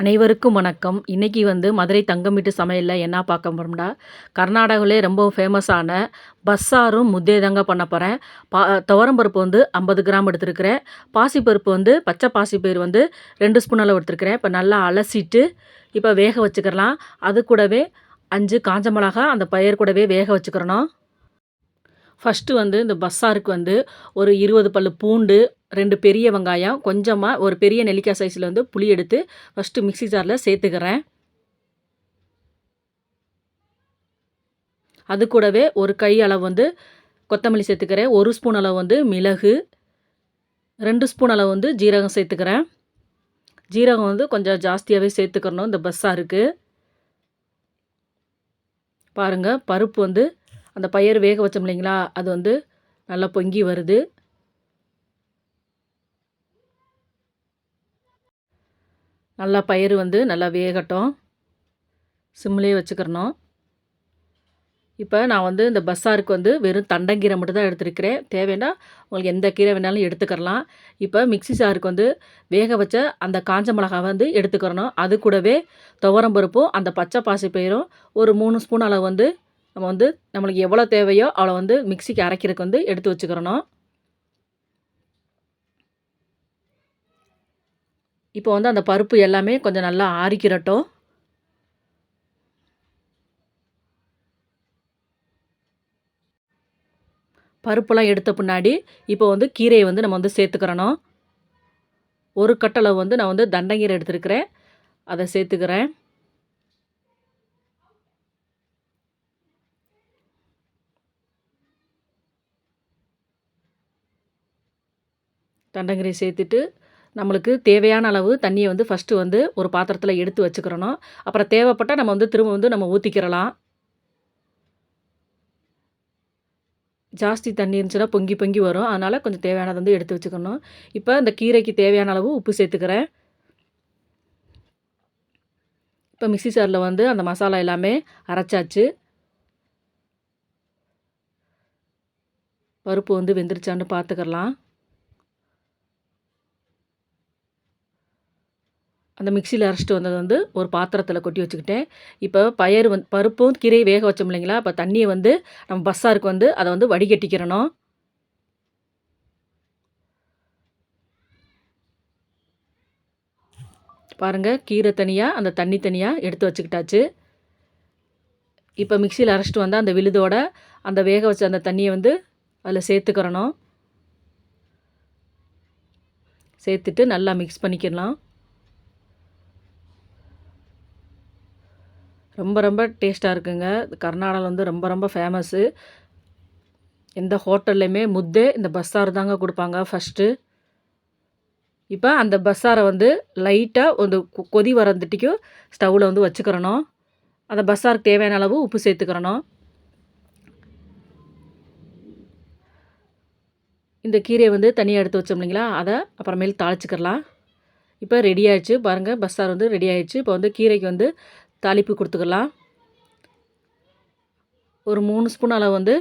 அனைவருக்கும் வணக்கம். இன்றைக்கி வந்து மதுரை தங்கம் வீட்டு சமையலில் என்ன பார்க்க போகிறோம்னா கர்நாடகாவிலே ரொம்ப ஃபேமஸான பஸ்ஸாரும் முத்தே தாங்க பண்ண போகிறேன் பா துவரம்பருப்பு வந்து ஐம்பது கிராம் எடுத்துருக்கிறேன். பாசிப்பருப்பு வந்து பச்சை பாசிப்பயிறு வந்து ரெண்டு ஸ்பூன் அளவு எடுத்துருக்கிறேன். இப்போ நல்லா அலசிட்டு இப்போ வேக வச்சுக்கிறலாம். அது கூடவே அஞ்சு காஞ்ச மிளகா அந்த பயிர் கூடவே வேக வச்சுக்கிறணும். ஃபஸ்ட்டு வந்து இந்த பஸ்ஸாருக்கு வந்து ஒரு இருபது பல் பூண்டு ரெண்டு பெரிய வெங்காயம் கொஞ்சமாக ஒரு பெரிய நெல்லிக்காய் சைஸில் வந்து புளி எடுத்து ஃபஸ்ட்டு மிக்சி ஜாரில் சேர்த்துக்கிறேன். அது கூடவே ஒரு கை அளவு வந்து கொத்தமல்லி சேர்த்துக்கிறேன். ஒரு ஸ்பூன் அளவு வந்து மிளகு ரெண்டு ஸ்பூன் அளவு வந்து ஜீரகம் சேர்த்துக்கிறேன். ஜீரகம் வந்து கொஞ்சம் ஜாஸ்தியாகவே சேர்த்துக்கணும். இந்த பஸ்ஸாருக்கு. பாருங்கள் பருப்பு வந்து அந்த பயிர் வேக வச்சோம் இல்லைங்களா அது வந்து நல்லா பொங்கி வருது. நல்லா பயிர் வந்து நல்லா வேகட்டும். சிம்லேயே வச்சுக்கிறணும். இப்போ நான் வந்து இந்த பஸ்ஸாருக்கு வந்து வெறும் தண்டங்கீரை மட்டும் தான் எடுத்துருக்கிறேன். தேவைன்னா உங்களுக்கு எந்த கீரை வேணாலும் எடுத்துக்கிறலாம். இப்போ மிக்ஸி சாருக்கு வந்து வேக வச்ச அந்த காஞ்ச மிளகாவை வந்து எடுத்துக்கிறணும். அது கூடவே துவரம் பருப்பும் அந்த பச்சை பாசி பயிரும் ஒரு மூணு ஸ்பூன் அளவு வந்து நம்ம வந்து நம்மளுக்கு எவ்வளோ தேவையோ அவ்வளோ வந்து மிக்சிக்கு அரைக்கிறதுக்கு வந்து எடுத்து வச்சுக்கிறணும். இப்போ வந்து அந்த பருப்பு எல்லாமே கொஞ்சம் நல்லா ஆறிக்கிறட்டும் பருப்பெல்லாம் எடுத்த பின்னாடி இப்போ வந்து கீரையை வந்து நம்ம வந்து சேர்த்துக்கிறணும். ஒரு கட்டளவு வந்து நான் வந்து தண்டங்கீரை எடுத்துருக்கிறேன். அதை சேர்த்துக்கிறேன். தண்டங்கீரை சேர்த்துட்டு நம்மளுக்கு தேவையான அளவு தண்ணியை வந்து ஃபஸ்ட்டு வந்து ஒரு பாத்திரத்தில் எடுத்து வச்சுக்கிறணும். அப்புறம் தேவைப்பட்டால் நம்ம வந்து திரும்ப வந்து நம்ம ஊற்றிக்கிறலாம் ஜாஸ்தி தண்ணி இருந்துச்சுன்னா பொங்கி பொங்கி வரும். அதனால் கொஞ்சம் தேவையானதை வந்து எடுத்து வச்சுக்கணும். இப்போ இந்த கீரைக்கு தேவையான அளவு உப்பு சேர்த்துக்கிறேன். இப்போ மிக்சி சாரில் வந்து அந்த மசாலா எல்லாமே அரைச்சாச்சு. பருப்பு வந்து வெந்துருச்சான்னு பார்த்துக்கலாம் அந்த மிக்சியில் அரைச்சிட்டு வந்தது வந்து ஒரு பாத்திரத்தில் கொட்டி வச்சுக்கிட்டேன். இப்போ பயிர் வந்து பருப்பும் கீரையும் வேக வச்சோம் இல்லைங்களா? இப்போ தண்ணியை வந்து நம்ம பஸ்ஸாருக்கு வந்து அதை வந்து வடிகட்டிக்கிறணும். பாருங்கள் கீரை தனியாக அந்த தண்ணி தனியாக எடுத்து வச்சுக்கிட்டாச்சு. இப்போ மிக்சியில் அரைச்சிட்டு வந்தால் அந்த விழுதோட அந்த வேக வச்ச அந்த தண்ணியை வந்து அதில் சேர்த்துக்கிறணும். சேர்த்துட்டு நல்லா மிக்ஸ் பண்ணிக்கலாம் ரொம்ப ரொம்ப டேஸ்ட்டாக இருக்குங்க. கர்நாடகாவில் வந்து ரொம்ப ரொம்ப ஃபேமஸ்ஸு எந்த ஹோட்டல்லையுமே முத்தே இந்த பஸ்ஸார் தாங்க கொடுப்பாங்க ஃபஸ்ட்டு இப்போ அந்த பஸ்ஸாரை வந்து லைட்டாக ஒரு கொதி வரந்துட்டிக்கும் ஸ்டவ்வில் வந்து வச்சுக்கிறணும். அந்த பஸ்ஸாருக்கு தேவையான அளவு உப்பு சேர்த்துக்கிறணும். இந்த கீரையை வந்து தனியாக எடுத்து வச்சோம் இல்லைங்களா? அதை அப்புறமேல் தாளிச்சிக்கிறலாம். இப்போ ரெடி ஆயிடுச்சு. பாருங்கள் பஸ்ஸார் வந்து ரெடி ஆயிடுச்சு. இப்போ வந்து கீரைக்கு வந்து தாளிப்பு கொடுத்துக்கலாம். ஒரு மூணு ஸ்பூன் அளவு வந்து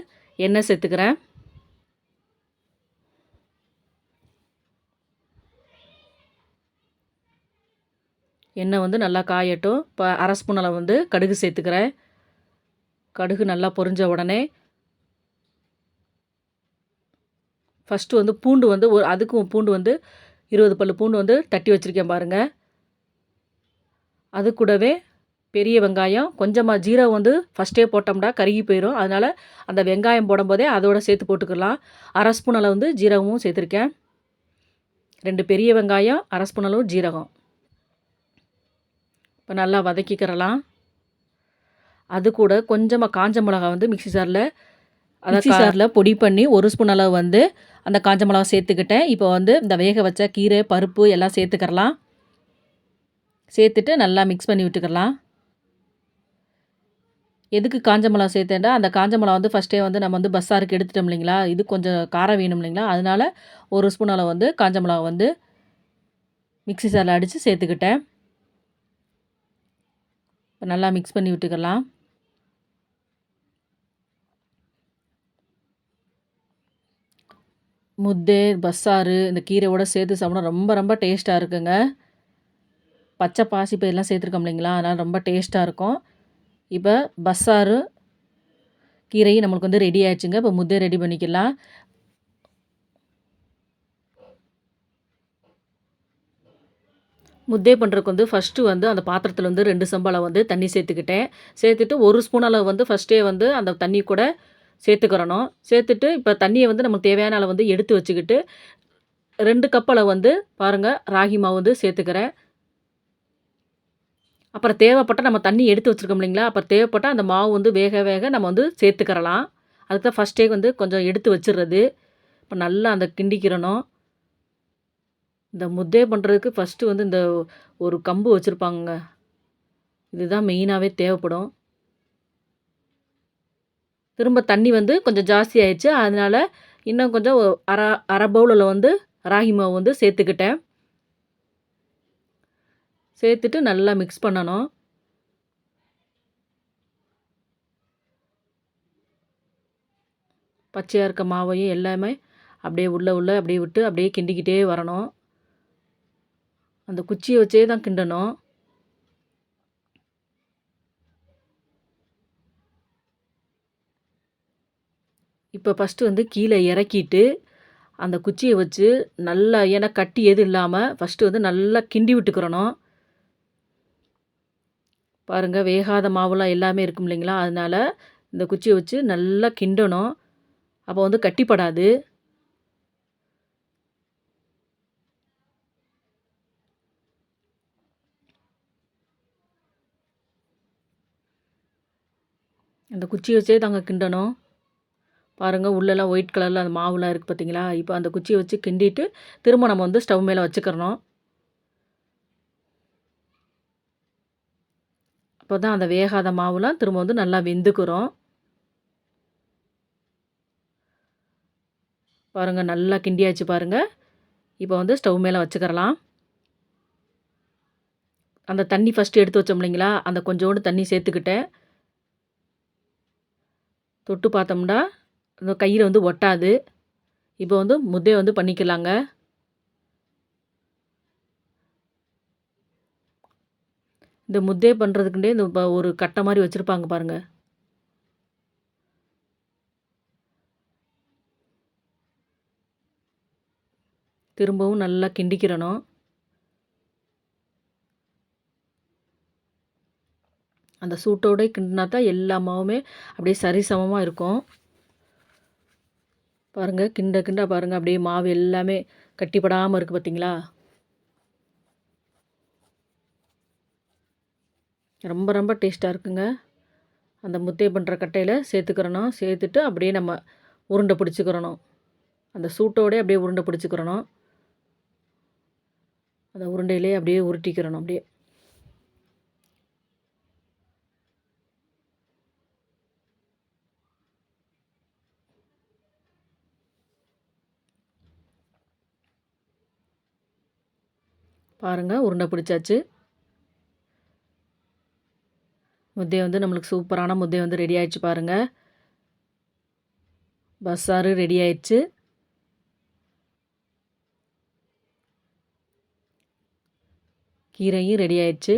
எண்ணெய் சேர்த்துக்கிறேன். எண்ணெய் வந்து நல்லா காயட்டும். இப்போ அரை ஸ்பூன் அளவு வந்து கடுகு சேர்த்துக்கிறேன். கடுகு நல்லா பொரிஞ்ச உடனே ஃபஸ்ட்டு வந்து பூண்டு வந்து ஒரு அதுக்கும் பூண்டு வந்து இருபது பல் பூண்டு வந்து தட்டி வச்சுருக்கேன் பாருங்கள் அது கூடவே பெரிய வெங்காயம் கொஞ்சமாக ஜீரகம் வந்து ஃபஸ்ட்டே போட்டோம்னா கருகி போயிடும் அதனால் அந்த வெங்காயம் போடும்போதே அதோடு சேர்த்து போட்டுக்கலாம். அரை ஸ்பூன் அளவு வந்து ஜீரகமும் சேர்த்துருக்கேன். ரெண்டு பெரிய வெங்காயம் அரை ஸ்பூன் அளவு ஜீரகம். இப்போ நல்லா வதக்கிக்கிறலாம். அது கூட கொஞ்சமாக காஞ்ச மிளகா வந்து மிக்சி ஜாரில் மிக்சி ஜாரில் பொடி பண்ணி ஒரு ஸ்பூன் அளவு வந்து அந்த காஞ்ச மிளகா சேர்த்துக்கிட்டேன். இப்போ வந்து இந்த வேக வச்ச கீரை பருப்பு எல்லாம் சேர்த்துக்கிறலாம். சேர்த்துட்டு நல்லா மிக்ஸ் பண்ணி விட்டுக்கலாம் எதுக்கு காஞ்ச மிளகா சேர்த்தேன்டா? அந்த காஞ்ச மிளகா வந்து ஃபஸ்ட்டே வந்து நம்ம வந்து பஸ்ஸாருக்கு எடுத்துட்டோம் இல்லைங்களா? இது கொஞ்சம் காரம் வேணும் இல்லைங்களா? அதனால் ஒரு ஸ்பூன் அளவு வந்து காஞ்ச மிளகா வந்து மிக்சி சாரில் அடித்து சேர்த்துக்கிட்டேன். இப்போ நல்லா மிக்ஸ் பண்ணி விட்டுக்கலாம். முத்தே பஸ்ஸாறு இந்த கீரையோட சேர்த்து சாப்பிட ரொம்ப ரொம்ப டேஸ்ட்டாக இருக்குங்க. பச்சை பாசிப்பயிரெலாம் சேர்த்துருக்கோம் இல்லைங்களா? அதனால் ரொம்ப டேஸ்ட்டாக இருக்கும். இப்போ பஸ்ஸாரு கீரையும் நம்மளுக்கு வந்து ரெடி ஆயிடுச்சுங்க. இப்போ முட்டை ரெடி பண்ணிக்கலாம். முத்தே பண்ணுறதுக்கு வந்து ஃபஸ்ட்டு வந்து அந்த பாத்திரத்தில் வந்து ரெண்டு சம்பளம் வந்து தண்ணி சேர்த்துக்கிட்டேன். சேர்த்துட்டு ஒரு ஸ்பூன் அளவு வந்து ஃபஸ்ட்டே வந்து அந்த தண்ணி கூட சேர்த்துக்கிறணும். சேர்த்துட்டு இப்போ தண்ணியை வந்து நமக்கு தேவையான அளவு வந்து எடுத்து வச்சுக்கிட்டு ரெண்டு கப் அளவு வந்து பாருங்கள் ராகி மாவு வந்து சேர்த்துக்கிறேன். அப்புறம் தேவைப்பட்டால் நம்ம தண்ணி எடுத்து வச்சுருக்கோம் இல்லைங்களா? அப்புறம் தேவைப்பட்டால் அந்த மாவு வந்து வேக வேக நம்ம வந்து சேர்த்துக்கிறலாம். அதுக்கு தான் ஃபஸ்ட்டே வந்து கொஞ்சம் எடுத்து வச்சிடுறது இப்போ நல்லா அந்த கிண்டிக்கிறணும். இந்த முத்தே பண்ணுறதுக்கு ஃபஸ்ட்டு வந்து இந்த ஒரு கம்பு வச்சுருப்பாங்க இதுதான் மெயினாகவே தேவைப்படும். திரும்ப தண்ணி வந்து கொஞ்சம் ஜாஸ்தி ஆயிடுச்சு. அதனால் இன்னும் கொஞ்சம் அரை அரை பவுலில் வந்து ராகி மாவு வந்து சேர்த்துக்கிட்டேன். சேர்த்துட்டு நல்லா மிக்ஸ் பண்ணணும். பச்சையாக இருக்க மாவையும் எல்லாமே அப்படியே உள்ளே உள்ளே அப்படியே விட்டு அப்படியே கிண்டிக்கிட்டே வரணும். அந்த குச்சியை வச்சே தான் கிண்டணும். இப்போ ஃபஸ்ட்டு வந்து கீழே இறக்கிட்டு அந்த குச்சியை வச்சு நல்லா ஏன்னா கட்டி எதுவும் இல்லாமல் ஃபஸ்ட்டு வந்து நல்லா கிண்டி விட்டுக்கிறணும். பாருங்கள் வேகாத மாவுலாம் எல்லாமே இருக்கும் இல்லைங்களா? அதனால் இந்த குச்சியை வச்சு நல்லா கிண்டணும். அப்போ வந்து கட்டிப்படாது. அந்த குச்சியை வச்சே தாங்க கிண்டணும். பாருங்கள் உள்ளெல்லாம் ஒயிட் கலரில் அந்த மாவுலாம் இருக்குது பார்த்தீங்களா இப்போ அந்த குச்சியை வச்சு கிண்டிட்டு திரும்ப நம்ம வந்து ஸ்டவ் மேலே வச்சுக்கிறணும். அப்போ தான் அந்த வேகாத மாவுலாம் திரும்ப வந்து நல்லா வெந்துக்கிறோம். பாருங்கள் நல்லா கிண்டியாச்சு பாருங்கள் இப்போ வந்து ஸ்டவ் மேலே வச்சுக்கிறலாம். அந்த தண்ணி ஃபஸ்ட்டு எடுத்து வச்சோம் இல்லைங்களா? அந்த கொஞ்சோண்டு தண்ணி சேர்த்துக்கிட்டேன். தொட்டு பார்த்தோம்னா அந்த கையில் வந்து ஒட்டாது. இப்போ வந்து முத்தையை வந்து பண்ணிக்கலாங்க. இந்த முத்தையை பண்ணுறதுக்குண்டே இந்த ஒரு கட்டை மாதிரி வச்சுருப்பாங்க பாருங்கள் திரும்பவும் நல்லா கிண்டிக்கிறணும். அந்த சூட்டோட கிண்டினா தான் எல்லா மாவுமே அப்படியே சரிசமமாக இருக்கும். பாருங்கள் கிண்ட கிண்ட பாருங்கள் அப்படியே மாவு எல்லாமே கட்டிப்படாமல் இருக்குது பார்த்தீங்களா ரொம்ப ரொம்ப டேஸ்ட்டாக இருக்குங்க. அந்த முத்தையை பண்ணுற கட்டையில் சேர்த்துக்கிறணும். சேர்த்துட்டு அப்படியே நம்ம உருண்டை பிடிச்சிக்கிறணும். அந்த சூட்டோடே அப்படியே உருண்டை பிடிச்சிக்கிறணும். அந்த உருண்டையிலே அப்படியே உருட்டிக்கிறணும் அப்படியே. பாருங்கள் உருண்டை பிடிச்சாச்சு. முத்தை வந்து நம்மளுக்கு சூப்பரான முத்தை வந்து ரெடி ஆயிடுச்சு பாருங்கள் பஸ்ஸாரு ரெடி ஆயிடுச்சு. கீரையும் ரெடி ஆயிடுச்சு.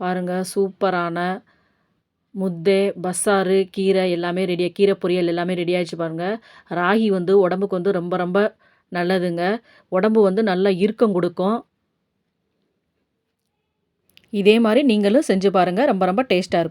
பாருங்கள் சூப்பரான முத்தை பஸ்ஸாறு கீரை எல்லாமே ரெடியாக கீரை பொரியல் எல்லாமே ரெடி ஆகிடுச்சு பாருங்கள் ராகி வந்து உடம்புக்கு வந்து ரொம்ப ரொம்ப நல்லதுங்க. உடம்பு வந்து நல்லா இறுக்கம் கொடுக்கும். இதே மாதிரி நீங்களும் செஞ்சு பாருங்கள் ரொம்ப ரொம்ப டேஸ்ட்டாக இருக்கும்.